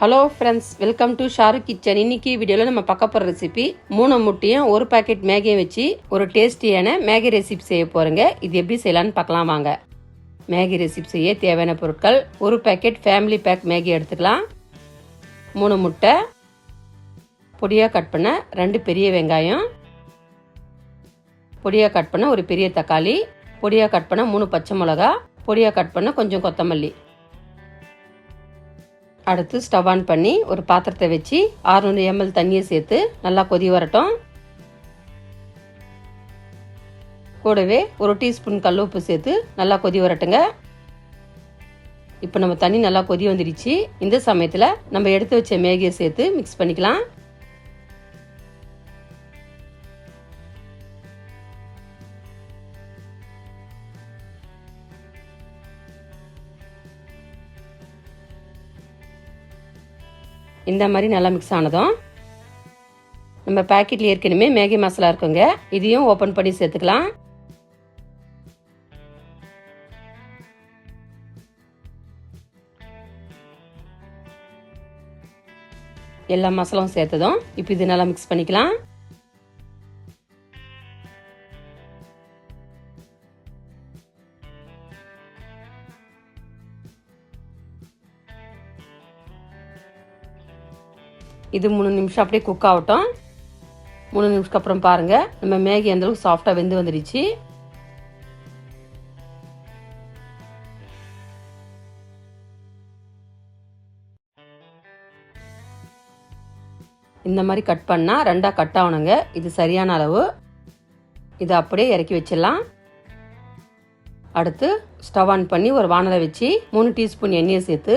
Hello friends welcome to Shahrukh kitchen இன்னைக்கு வீடியோவில் நம்ம பார்க்க போகிற ரெசிபி மூணு முட்டையும் ஒரு பாக்கெட் மேகியும் வச்சு ஒரு டேஸ்டியான மேகி ரெசிபி செய்ய போகிறேங்க இது எப்படி செய்யலான்னு பார்க்கலாம் வாங்க. மேகி ரெசிபி செய்ய தேவையான பொருட்கள் ஒரு பேக்கெட் ஃபேமிலி பேக் மேகி எடுத்துக்கலாம். மூணு முட்டை பொடியாக கட் பண்ண ரெண்டு பெரிய வெங்காயம் பொடியாக கட் பண்ண ஒரு பெரிய தக்காளி பொடியாக கட் பண்ண மூணு பச்சை மிளகா பொடியாக கட் பண்ண கொஞ்சம் கொத்தமல்லி. அடுத்து ஸ்டவ் ஆன் பண்ணி ஒரு பாத்திரத்தை வச்சு 600 எம்எல் தண்ணியை சேர்த்து நல்லா கொதி வரட்டும். கூடவே ஒரு டீஸ்பூன் கல் உப்பு சேர்த்து நல்லா கொதி வரட்டுங்க. இப்போ நம்ம தண்ணி நல்லா கொதி வந்துடுச்சு இந்த சமயத்தில் நம்ம எடுத்து வச்ச மேகியை சேர்த்து மிக்ஸ் பண்ணிக்கலாம். இந்த மாதிரி நல்லா மிக்ஸ் ஆனதும் நம்ம பேக்கெட்டில் ஏற்கனவே மேகி மசாலா இருக்குங்க. இதையும் ஓப்பன் பண்ணி சேர்த்துக்கலாம். எல்லா மசாலாவும் சேர்த்ததும் இப்போ இது நல்லா மிக்ஸ் பண்ணிக்கலாம். இது மூணு நிமிஷம் அப்படியே குக் ஆகட்டும். மூணு நிமிஷத்துக்கு அப்புறம் பாருங்கள் நம்ம மேகி அந்தளவுக்கு சாஃப்டாக வெந்து வந்துடுச்சு இந்த மாதிரி கட் பண்ணால் ரெண்டாக கட் ஆகணுங்க. இது சரியான அளவு. இதை அப்படியே இறக்கி வச்சிடலாம். அடுத்து ஸ்டவ் ஆன் பண்ணி ஒரு வானலை வச்சு மூணு டீஸ்பூன் எண்ணெயை சேர்த்து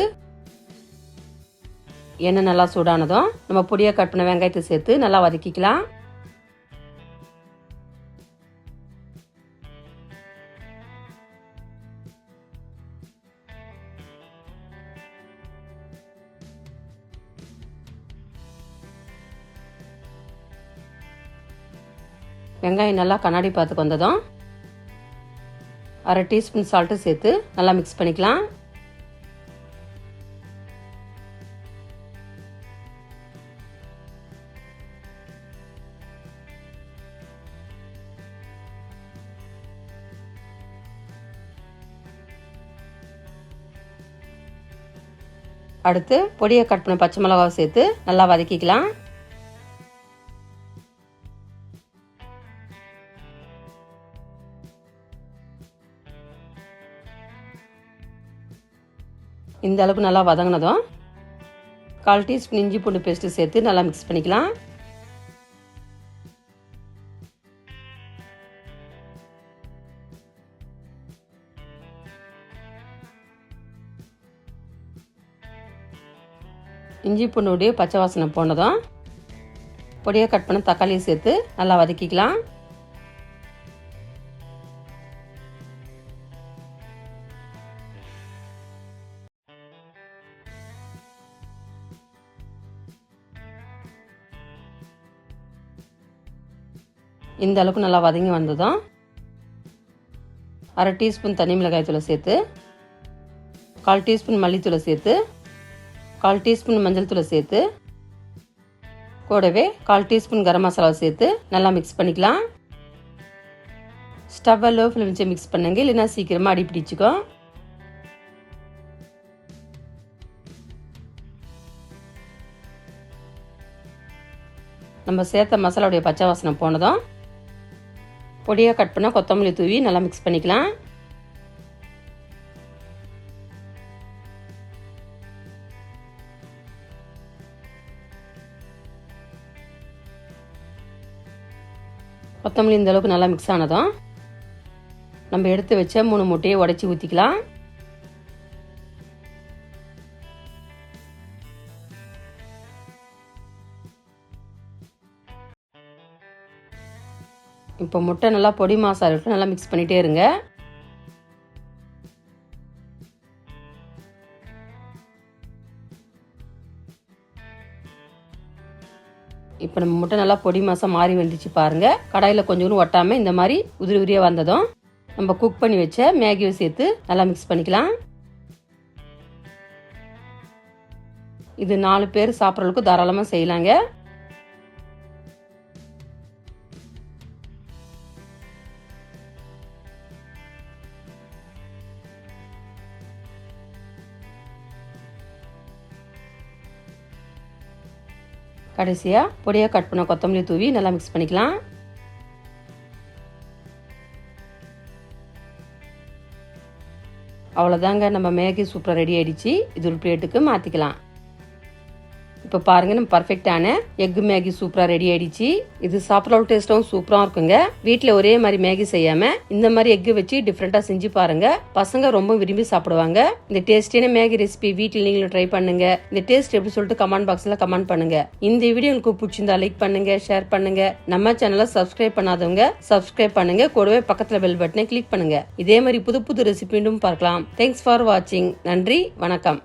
எண்ணெய் நல்லா சூடானதும் நம்ம பொடியாக கட் பண்ண வெங்காயத்தை சேர்த்து நல்லா வதக்கிக்கலாம். வெங்காயம் நல்லா கண்ணாடி பார்த்துக்கு வந்ததும் அரை டீஸ்பூன் சால்ட்டு சேர்த்து நல்லா மிக்ஸ் பண்ணிக்கலாம். அடுத்து பொடியை கட் பண்ண பச்சை மிளகாவை சேர்த்து நல்லா வதக்கிக்கலாம். இந்த அளவுக்கு நல்லா வதங்கினதும் கால் டீஸ்பூன் இஞ்சி பூண்டு பேஸ்ட்டு சேர்த்து நல்லா மிக்ஸ் பண்ணிக்கலாம். இஞ்சி பூண்டுடைய பச்சை வாசனை போனதும் பொடியாக கட் பண்ண தக்காளியை சேர்த்து நல்லா வதக்கிக்கலாம். இந்த அளவுக்கு நல்லா வதங்கி வந்ததும் அரை டீஸ்பூன் தனி மிளகாய் தூளை சேர்த்து கால் டீஸ்பூன் மல்லித்தூளை சேர்த்து கால் டீஸ்பூன் மஞ்சள் தூளை சேர்த்து கூடவே கால் டீஸ்பூன் கரம் மசாலாவை சேர்த்து நல்லா மிக்ஸ் பண்ணிக்கலாம். ஸ்டவ்வை லோ ஃப்ளேம் வச்சு மிக்ஸ் பண்ணுங்க இல்லைன்னா சீக்கிரமாக அடி பிடிச்சிக்கும் நம்ம சேர்த்த மசாலாவுடைய பச்சை வாசனை போனதும் பொடியாக கட் பண்ணால் கொத்தமல்லி தூவி நல்லா மிக்ஸ் பண்ணிக்கலாம். கொத்தமல்லி இந்த அளவுக்கு நல்லா மிக்ஸ் ஆனதும் நம்ம எடுத்து வச்ச மூணு முட்டையை உடச்சி ஊற்றிக்கலாம் இப்போ முட்டை நல்லா பொடி மாசா இருக்கு நல்லா மிக்ஸ் பண்ணிகிட்டே இருங்க. இப்போ நம்ம முட்டை நல்லா பொடி மாதம் மாறி வந்துச்சு பாருங்கள் கடாயில் கொஞ்சம் ஒட்டாமல் இந்த மாதிரி உதிரி உதிரியாக வந்ததும் நம்ம குக் பண்ணி வச்ச மேகியை சேர்த்து நல்லா மிக்ஸ் பண்ணிக்கலாம். இது நாலு பேர் சாப்பிட்ற அளவுக்கு தாராளமாக செய்யலாங்க. கடைசியாக பொடியாக கட் பண்ண கொத்தமல்லி தூவி நல்லா மிக்ஸ் பண்ணிக்கலாம். அவ்வளோதாங்க நம்ம மேகி சூப்பராக ரெடி ஆகிடுச்சி இது ஒரு பிளேட்டுக்கு மாற்றிக்கலாம் இப்போ பாருங்க நம்ம பர்ஃபெக்டான எக் மேகி சூப்பராக ரெடி ஆயிடுச்சு. இது சாப்பிட்ற டேஸ்ட்டும் சூப்பராக இருக்குங்க. வீட்டில் ஒரே மாதிரி மேகி செய்யாம இந்த மாதிரி எக் வச்சு டிஃப்ரெண்ட்டாக செஞ்சு பாருங்க. பசங்க ரொம்ப விரும்பி சாப்பிடுவாங்க. இந்த டேஸ்டியான மேகி ரெசிபி வீட்டில் நீங்களும் ட்ரை பண்ணுங்க. இந்த டேஸ்ட் எப்படி சொல்லிட்டு கமெண்ட் பாக்ஸில் கமெண்ட் பண்ணுங்க. இந்த வீடியோ உங்களுக்கு பிடிச்சிருந்தா லைக் பண்ணுங்க ஷேர் பண்ணுங்க. நம்ம சேனலை சப்ஸ்கிரைப் பண்ணாதவங்க சப்ஸ்கிரைப் பண்ணுங்க. கூடவே பக்கத்தில் பெல் பட்டனை கிளிக் பண்ணுங்க. இதே மாதிரி புது புது ரெசிபி பார்க்கலாம். தேங்க்ஸ் ஃபார் வாட்சிங் நன்றி வணக்கம்.